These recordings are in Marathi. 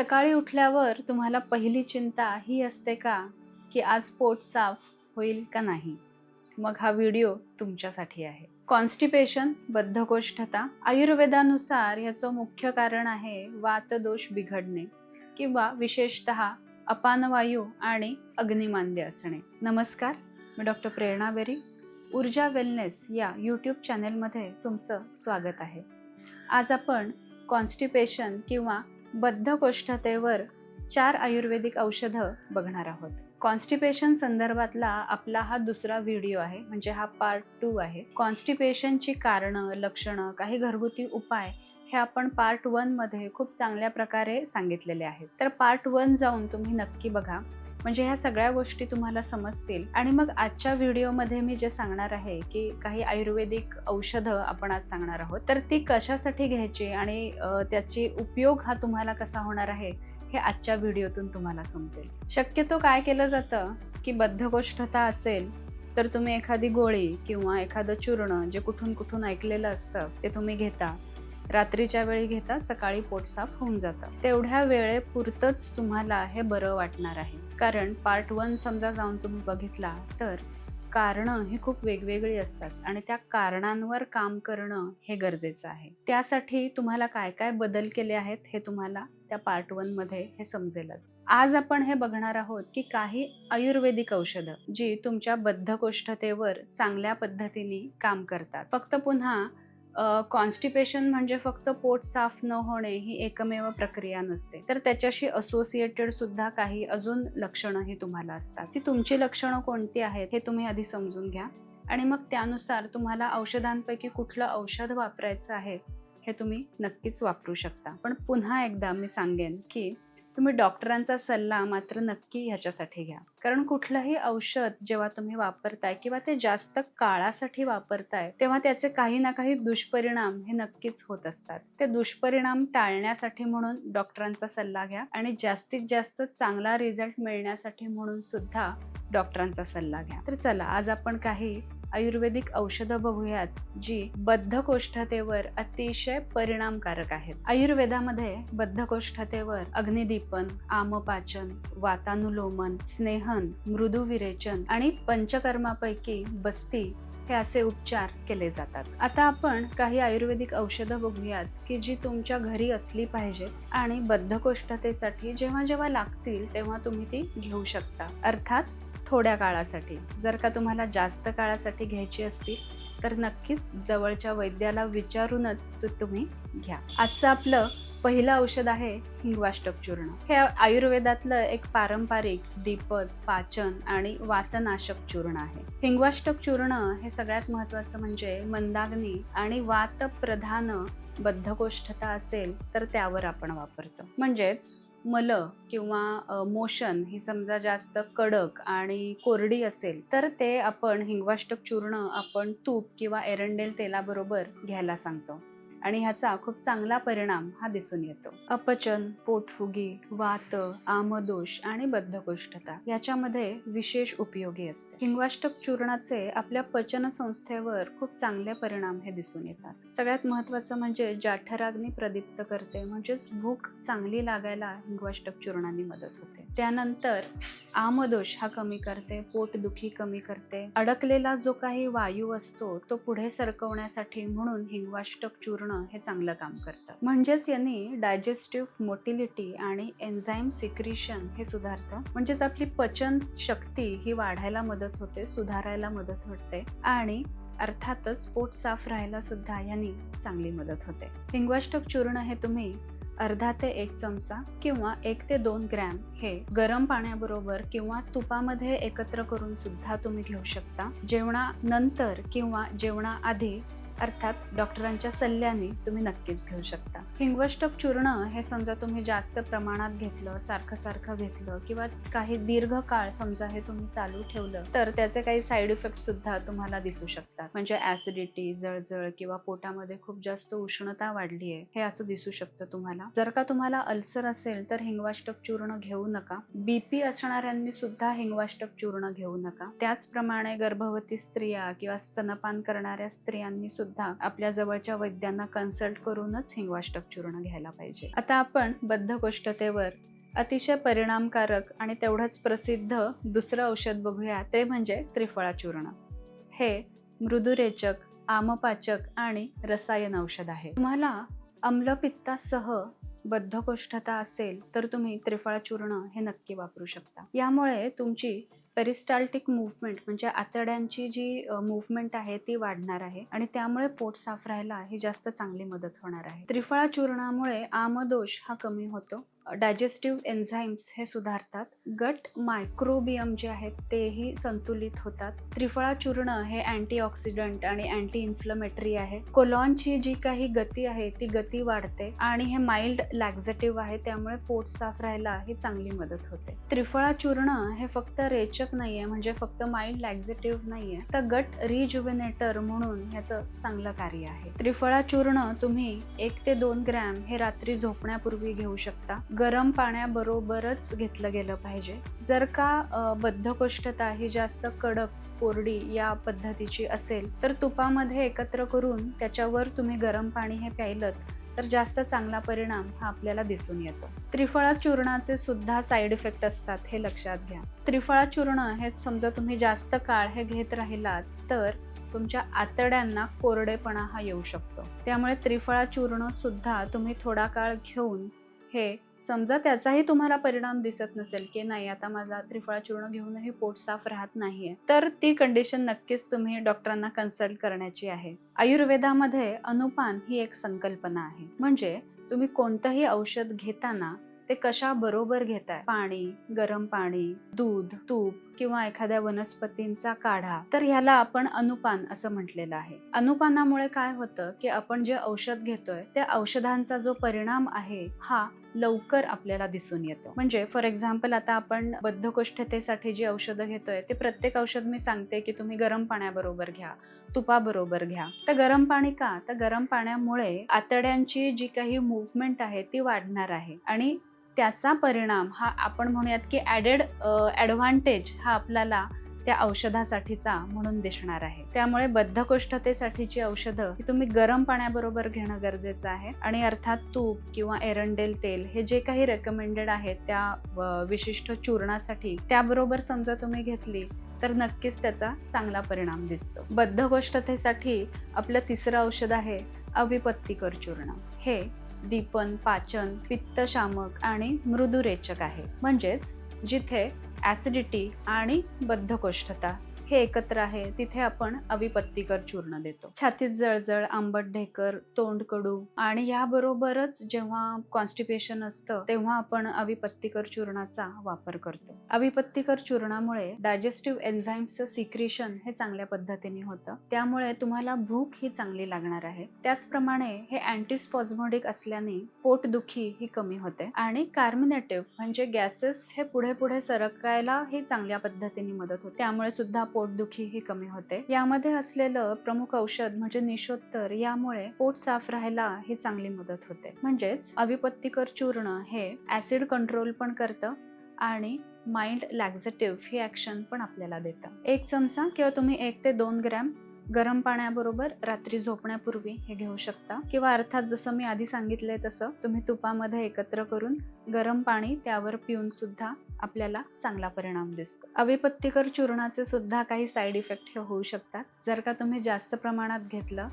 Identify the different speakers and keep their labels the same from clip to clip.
Speaker 1: सकाळी उठल्यावर तुम्हाला पहिली चिंता ही असते का की आज पोट साफ होईल का नाही? मग हा व्हिडिओ तुमच्यासाठी आहे. कॉन्स्टिपेशन बद्धकोष्ठता आयुर्वेदानुसार याचं मुख्य कारण आहे वातदोष बिघडणे किंवा विशेषत अपानवायू आणि अग्निमांद्य असणे. नमस्कार मी doctor Prerna berry Urja wellness या यूट्यूब चॅनेलमध्ये तुमचं स्वागत आहे. आज आपण कॉन्स्टिपेशन किंवा बद्धकोष्ठतेवर चार आयुर्वेदिक औषधं बघणार आहोत. कॉन्स्टिपेशन संदर्भातला आपला हा दुसरा व्हिडिओ आहे म्हणजे हा पार्ट टू आहे. कॉन्स्टिपेशनची कारणं लक्षणं काही घरगुती उपाय हे आपण पार्ट वनमध्ये खूप चांगल्या प्रकारे सांगितलेले आहेत. तर पार्ट वन जाऊन तुम्ही नक्की बघा. म्हणजे ह्या सगळ्या गोष्टी तुम्हाला समजतील. आणि मग आजच्या व्हिडिओमध्ये मी जे सांगणार आहे की काही आयुर्वेदिक औषधं आपण आज सांगणार आहोत तर ती कशासाठी घ्यायची आणि त्याची उपयोग हा तुम्हाला कसा होणार आहे हे आजच्या व्हिडिओतून तुम्हाला समजेल. शक्यतो काय केलं जातं की बद्धकोष्ठता असेल तर तुम्ही एखादी गोळी किंवा एखादं चूर्ण जे कुठून कुठून ऐकलेलं असतं ते तुम्ही घेता. रात्रीच्या वेळी घेता सकाळी पोट साफ होऊन जातं. तेवढ्या वेळेपुरतंच तुम्हाला हे बरं वाटणार आहे. कारण पार्ट वन समजा जाऊन तुम्ही बघितला तर कारणं ही खूप वेगवेगळी असतात आणि त्या कारणांवर काम करणं हे गरजेचं आहे. त्यासाठी तुम्हाला काय काय बदल केले आहेत हे तुम्हाला त्या पार्ट वनमध्ये हे समजेलच. आज आपण हे बघणार आहोत की काही आयुर्वेदिक औषधं जी तुमच्या बद्धकोष्ठतेवर चांगल्या पद्धतीने काम करतात. फक्त पुन्हा कॉन्स्टिपेशन म्हणजे फक्त पोट साफ न होणे ही एकमेव प्रक्रिया नसते. तर त्याच्याशी असोसिएटेड सुद्धा काही अजून लक्षणं ही तुम्हाला असतात. ती तुमची लक्षणं कोणती आहेत हे तुम्ही आधी समजून घ्या. आणि मग त्यानुसार तुम्हाला औषधांपैकी कुठलं औषध वापरायचं आहे हे तुम्ही नक्कीच वापरू शकता. पण पुन्हा एकदा मी सांगेन की तुम्ही डॉक्टरांचा सल्ला मात्र नक्की ह्याच्यासाठी घ्या. कारण कुठलंही औषध जेव्हा तुम्ही वापरताय किंवा ते जास्त काळासाठी वापरताय तेव्हा त्याचे काही ना काही दुष्परिणाम हे नक्कीच होत असतात. ते दुष्परिणाम टाळण्यासाठी म्हणून डॉक्टरांचा सल्ला घ्या आणि जास्तीत जास्त चांगला रिझल्ट मिळण्यासाठी म्हणून सुद्धा डॉक्टरांचा सल्ला घ्या. तर चला आज आपण काही आयुर्वेदिक औषधं बघूयात जी बद्धकोष्ठतेवर अतिशय परिणामकारक आहेत. आयुर्वेदामध्ये बद्धकोष्ठतेवर अग्निदीपन आमपाचन वातानुलोमन स्नेहन मृदुविरेचन आणि पंचकर्मापैकी बस्ती हे असे उपचार केले जातात. आता आपण काही आयुर्वेदिक औषधं बघूयात की जी तुमच्या घरी असली पाहिजेत आणि बद्धकोष्ठतेसाठी जेव्हा जेव्हा लागतील तेव्हा तुम्ही ती घेऊ शकता. अर्थात थोड्या काळासाठी. जर का तुम्हाला जास्त काळासाठी घ्यायची असतील तर नक्कीच जवळच्या वैद्याला विचारूनच तो तुम्ही घ्या. आजचं आपलं पहिलं औषध आहे हिंगवाष्टक चूर्ण हे आयुर्वेदातलं एक पारंपरिक दीपद पाचन आणि वातनाशक चूर्ण आहे. हिंगवाष्टक चूर्ण हे सगळ्यात महत्वाचं म्हणजे मंदाग्नी आणि वातप्रधान बद्धकोष्ठता असेल तर त्यावर आपण वापरतो. म्हणजेच मल किंवा मोशन ही समजा जास्त कडक आणि कोरडी असेल तर ते आपण हिंगवाष्टक चूर्ण आपण तूप किंवा एरंडेल तेलाबरोबर घ्यायला सांगतो. आणि ह्याचा खूप चांगला परिणाम हा दिसून येतो. अपचन पोटफुगी वात आमदोष आणि बद्धकोष्ठता याच्यामध्ये विशेष उपयोगी असते. हिंगवाष्टक चूर्णाचे आपल्या पचन संस्थेवर खूप चांगले परिणाम हे दिसून येतात. सगळ्यात महत्वाचं म्हणजे जाठराग्नी प्रदीप्त करते म्हणजेच भूक चांगली लागायला हिंगवाष्टक चूर्णाने मदत होते. त्यानंतर आमदोष हा कमी करते पोटदुखी कमी करते. अडकलेला जो काही वायू असतो तो पुढे सरकवण्यासाठी म्हणून हिंगवाष्टक चूर्ण हे चांगलं काम करतं. म्हणजेच यांनी डायजेस्टिव्ह मोटिलिटी आणि एन्झाईम सिक्रिशन हे सुधारतं. म्हणजेच आपली पचन शक्ती ही वाढायला मदत होते सुधारायला मदत होते आणि अर्थातच पोट साफ राहायला सुद्धा यांनी चांगली मदत होते. हिंगवाष्टक चूर्ण हे तुम्ही अर्धा ते एक चमचा किंवा एक ते दोन ग्रॅम हे गरम पाण्याबरोबर किंवा तुपामध्ये एकत्र करून सुद्धा तुम्ही घेऊ शकता. जेवणानंतर किंवा जेवणाआधी अर्थात डॉक्टरांच्या सल्ल्याने तुम्ही नक्कीच घेऊ शकता. हिंगवष्टक चूर्ण हे समजा तुम्ही जास्त प्रमाणात घेतलं सारखं सारखं घेतलं किंवा काही दीर्घ काळ समजा हे तुम्ही चालू ठेवलं तर त्याचे काही साईड इफेक्ट सुद्धा तुम्हाला दिसू शकतात. म्हणजे ऍसिडिटी जळजळ किंवा पोटामध्ये खूप जास्त उष्णता वाढली आहे हे असं दिसू शकतं तुम्हाला. जर का तुम्हाला अल्सर असेल तर हिंगवाष्टक चूर्ण घेऊ नका. बीपी असणाऱ्यांनी सुद्धा हिंगवाष्टक चूर्ण घेऊ नका. त्याचप्रमाणे गर्भवती स्त्रिया किंवा स्तनपान करणाऱ्या स्त्रियांनी सुद्धा सुद्धा आपल्या जवळच्या वैद्यांना कन्सल्ट करूनच हिंगवाष्टक चूर्ण घ्यायला पाहिजे. आता आपण बद्धकोष्ठतेवर अतिशय परिणामकारक आणि तेवढंच प्रसिद्ध दुसरं औषध बघूया ते म्हणजे त्रिफळा चूर्ण. हे मृदुरेचक आमपाचक आणि रसायन औषध आहे. तुम्हाला आम्लपित्तासह बद्धकोष्ठता असेल तर तुम्ही त्रिफळा चूर्ण हे नक्की वापरू शकता. यामुळे तुमची पेरिस्टाल्टिक मुवमेंट म्हणजे आतड्यांची जी मुवमेंट आहे ती वाढणार आहे आणि त्यामुळे पोट साफ राहायला ही जास्त चांगली मदत होणार आहे. त्रिफळा चूर्णामुळे आमदोष हा कमी होतो. डायजेस्टिव्ह एन्झाईम्स हे सुधारतात. गट मायक्रोबियम जे आहेत तेही संतुलित होतात. त्रिफळा चूर्ण हे अँटीऑक्सिडंट आणि अँटी इन्फ्लमेटरी आहे. कोलॉनची जी काही गती आहे ती गती वाढते आणि हे माइल्ड लॅक्झेटिव्ह आहे त्यामुळे पोट साफ राहायला ही चांगली मदत होते. त्रिफळा चूर्ण हे फक्त रेचक नाहीये म्हणजे फक्त माइल्ड लॅक्झेटिव्ह नाहीये तर गट रिज्युविनेटर म्हणून ह्याचं चांगलं कार्य आहे. त्रिफळा चूर्ण तुम्ही एक ते दोन ग्रॅम हे रात्री झोपण्यापूर्वी घेऊ शकता. गरम पाण्याबरोबरच घेतलं गेलं पाहिजे. जर का बद्धकोष्ठता ही जास्त कडक कोरडी या पद्धतीची असेल तर तुपामध्ये एकत्र करून त्याच्यावर तुम्ही गरम पाणी हे प्यायलं तर जास्त चांगला परिणाम हा आपल्याला दिसून येतो. त्रिफळा चूर्णाचे सुद्धा साईड इफेक्ट असतात हे लक्षात घ्या. त्रिफळा चूर्ण हे समजा तुम्ही जास्त काळ हे घेत राहिलात तर तुमच्या आतड्यांना कोरडेपणा हा येऊ शकतो. त्यामुळे त्रिफळा चूर्ण सुद्धा तुम्ही थोडा काळ घेऊन हे समजा त्याचाही तुम्हाला परिणाम दिसत नसेल की नाही आता माझा त्रिफळा चूर्ण घेऊनही पोट साफ राहत नाहीये तर ती कंडिशन नक्कीच तुम्ही डॉक्टरांना कन्सल्ट करण्याची आहे. आयुर्वेदामध्ये अनुपान ही एक संकल्पना आहे. म्हणजे तुम्ही कोणतंही औषध घेताना ते कशा बरोबर घेताय? पाणी गरम पाणी दूध तूप किंवा एखाद्या वनस्पतींचा काढा. तर ह्याला आपण अनुपान असं म्हटलेलं आहे. अनुपानामुळे काय होतं की आपण जे औषध घेतोय त्या औषधांचा जो परिणाम आहे हा लवकर आपल्याला दिसून येतो. म्हणजे फॉर एक्झाम्पल आता आपण बद्धकोष्ठतेसाठी जी औषधं घेतोय ते प्रत्येक औषध मी सांगते की तुम्ही गरम पाण्याबरोबर घ्या तुपाबरोबर घ्या. तर गरम पाणी का? तर गरम पाण्यामुळे आतड्यांची जी काही मुवमेंट आहे ती वाढणार आहे. आणि त्याचा परिणाम हा आपण म्हणूयात की ॲडेड ॲडव्हान्टेज हा आपल्याला त्या औषधासाठीचा म्हणून दिसणार आहे. त्यामुळे बद्धकोष्ठतेसाठीची औषधं ही तुम्ही गरम पाण्याबरोबर घेणं गरजेचं आहे. आणि अर्थात तूप किंवा एरंडेल तेल हे जे काही रेकमेंडेड आहे त्या विशिष्ट चूर्णासाठी त्याबरोबर समजा तुम्ही घेतली तर नक्कीच त्याचा चांगला परिणाम दिसतो. बद्धकोष्ठतेसाठी आपलं तिसरं औषध आहे अविपत्तिकर चूर्ण. हे दीपन पाचन पित्तशामक आणि मृदुरेचक आहे. म्हणजेच जिथे ॲसिडिटी आणि बद्धकोष्ठता हे एकत्र आहे तिथे आपण अविपत्तीकर चूर्ण देतो. छातीत जळजळ आंबट ढेकर तोंड कडू आणि याबरोबरच जेव्हा कॉन्स्टिपेशन असतं तेव्हा आपण अविपत्तीकर चूर्णाचा वापर करतो. अविपत्तीकर चूर्णामुळे डायजेस्टिव्ह एन्झाईम्सचं सिक्रिशन हे चांगल्या पद्धतीने होतं. त्यामुळे तुम्हाला भूक ही चांगली लागणार आहे. त्याचप्रमाणे हे अँटीस्पॉझमोडिक असल्याने पोटदुखी ही कमी होते आणि कार्मिनेटिव्ह म्हणजे गॅसेस हे पुढे पुढे सरकायला ही चांगल्या पद्धतीने मदत होते. त्यामुळे सुद्धा पोटदुखी ही कमी होते. यामध्ये असलेलं प्रमुख औषध म्हणजे निशोत्तर यामुळे पोट साफ राहायला ही चांगली मदत होते. म्हणजेच अविपत्तिकर चूर्ण हे ऍसिड कंट्रोल पण करतं आणि माइल्ड लॅक्झेटिव्ह ही ऍक्शन पण आपल्याला देतं. एक चमचा किंवा तुम्ही एक ते दोन ग्रॅम गरम पाण्याबरोबर रात्री झोपण्यापूर्वी हे घेऊ शकता. किंवा अर्थात जसं मी आधी सांगितलंय तसं तुम्ही तुपामध्ये एकत्र करून गरम पाणी त्यावर पिऊन सुद्धा आपल्याला चांगला परिणाम दिसतो. अविपत्तिकर चूर्णाचे सुद्धा काही साईड इफेक्ट हे होऊ शकतात. जर का तुम्ही जास्त प्रमाणात घेतलं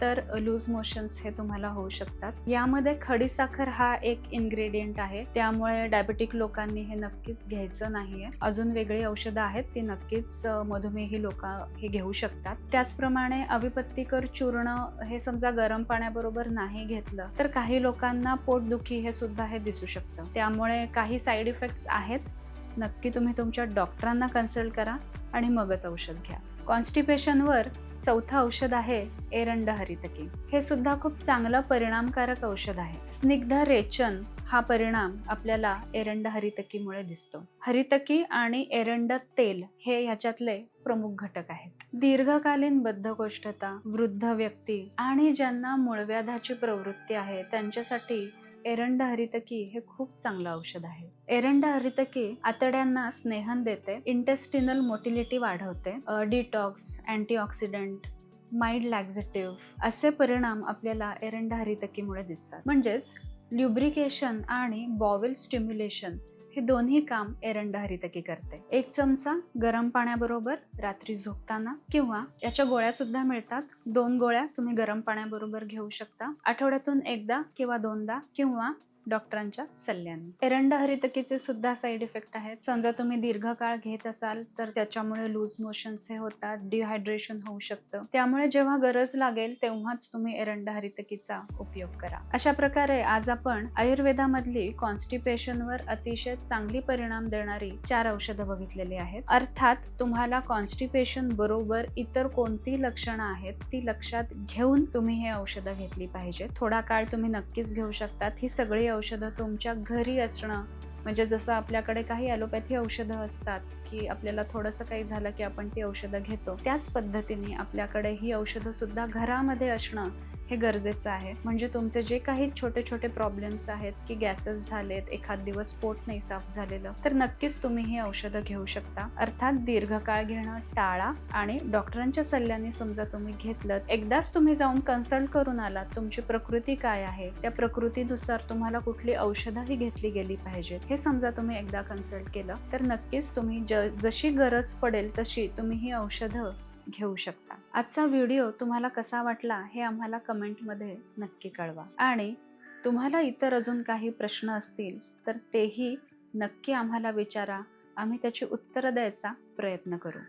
Speaker 1: तर लूज मोशन्स हे तुम्हाला होऊ शकतात. यामध्ये खडीसाखर हा एक इन्ग्रेडियंट आहे. त्यामुळे डायबेटिक लोकांनी हे नक्कीच घ्यायचं नाहीये. अजून वेगळी औषधं आहेत ती नक्कीच मधुमेही लोक हे घेऊ शकतात. त्याचप्रमाणे अविपत्तीकर चूर्ण हे समजा गरम पाण्याबरोबर नाही घेतलं तर काही लोकांना पोटदुखी हे सुद्धा हे दिसू शकतं. त्यामुळे काही साईड इफेक्ट्स आहेत. नक्की तुम्ही तुमच्या डॉक्टरांना कन्सल्ट करा आणि मगच औषध घ्या. कॉन्स्टिपेशनवर चौथं औषध आहे एरंड हरितकी हे सुद्धा खूप चांगलं परिणामकारक औषध आहे. स्निग्ध रेचन हा परिणाम आपल्याला एरंड हरितकीमुळे दिसतो. हरितकी आणि एरंड तेल हे ह्याच्यातले प्रमुख घटक आहेत. दीर्घकालीन बद्धकोष्ठता वृद्ध व्यक्ती आणि ज्यांना मूळव्याधाची प्रवृत्ती आहे त्यांच्यासाठी एरंड हरितकी हे खूप चांगलं औषध आहे. एरंड हरितकी आतड्यांना स्नेहन देते इंटेस्टिनल मोटिलिटी वाढवते डिटॉक्स अँटीऑक्सिडंट माइल्ड लॅक्झेटिव्ह असे परिणाम आपल्याला एरंड हरितकीमुळे दिसतात. म्हणजेच ल्युब्रिकेशन आणि बॉवेल स्टिम्युलेशन हे दोन्ही काम एरंड हरितकी करते. एक चमचा गरम पाण्याबरोबर रात्री झोपताना किंवा याच्या गोळ्या सुद्धा मिळतात. दोन गोळ्या तुम्ही गरम पाण्याबरोबर घेऊ शकता. आठवड्यातून एकदा किंवा दोनदा किंवा डॉक्टरांच्या सल्ल्याने. एरंडा हरितकीचे सुद्धा साईड इफेक्ट आहेत. समजा तुम्ही दीर्घकाळ घेत असाल तर त्याच्यामुळे लूज मोशन्स हे होतात डिहायड्रेशन होऊ शकतं. त्यामुळे जेव्हा गरज लागेल तेव्हाच तुम्ही एरंडा हरितकीचा उपयोग करा. अशा प्रकारे आज आपण आयुर्वेदामधली कॉन्स्टिपेशनवर अतिशय चांगली परिणाम देणारी चार औषधं बघितलेली आहेत. अर्थात तुम्हाला कॉन्स्टिपेशन बरोबर इतर कोणती लक्षणं आहेत ती लक्षात घेऊन तुम्ही हे औषधं घेतली पाहिजेत. थोडा काळ तुम्ही नक्कीच घेऊ शकतात. ही सगळी औषधं तुमच्या घरी असणं म्हणजे जसं आपल्याकडे काही ॲलोपॅथी औषधं असतात की आपल्याला थोडंसं काही झालं की आपण ती औषधं घेतो त्याच पद्धतीने आपल्याकडे ही औषधंसुद्धा घरामध्ये असणं हे गरजेचं आहे. म्हणजे तुमचे जे काही छोटे छोटे प्रॉब्लेम्स आहेत की गॅसेस झालेत एखाद दिवस पोट नाही साफ झालेलं तर नक्कीच तुम्ही ही औषधं घेऊ शकता. अर्थात दीर्घकाळ घेणं टाळा आणि डॉक्टरांच्या सल्ल्याने समजा तुम्ही घेतलं एकदाच तुम्ही जाऊन कन्सल्ट करून आलात तुमची प्रकृती काय आहे त्या प्रकृतीनुसार तुम्हाला कुठली औषधंही घेतली गेली पाहिजेत. हे समजा तुम्ही एकदा कन्सल्ट केलं तर नक्कीच तुम्ही ज जशी गरज पडेल तशी तुम्ही ही औषधं घेऊ शकता. आजचा व्हिडिओ तुम्हाला कसा वाटला हे आम्हाला कमेंटमध्ये नक्की कळवा. आणि तुम्हाला इतर अजून काही प्रश्न असतील तर तेही नक्की आम्हाला विचारा. आम्ही त्याची उत्तरं द्यायचा प्रयत्न करू.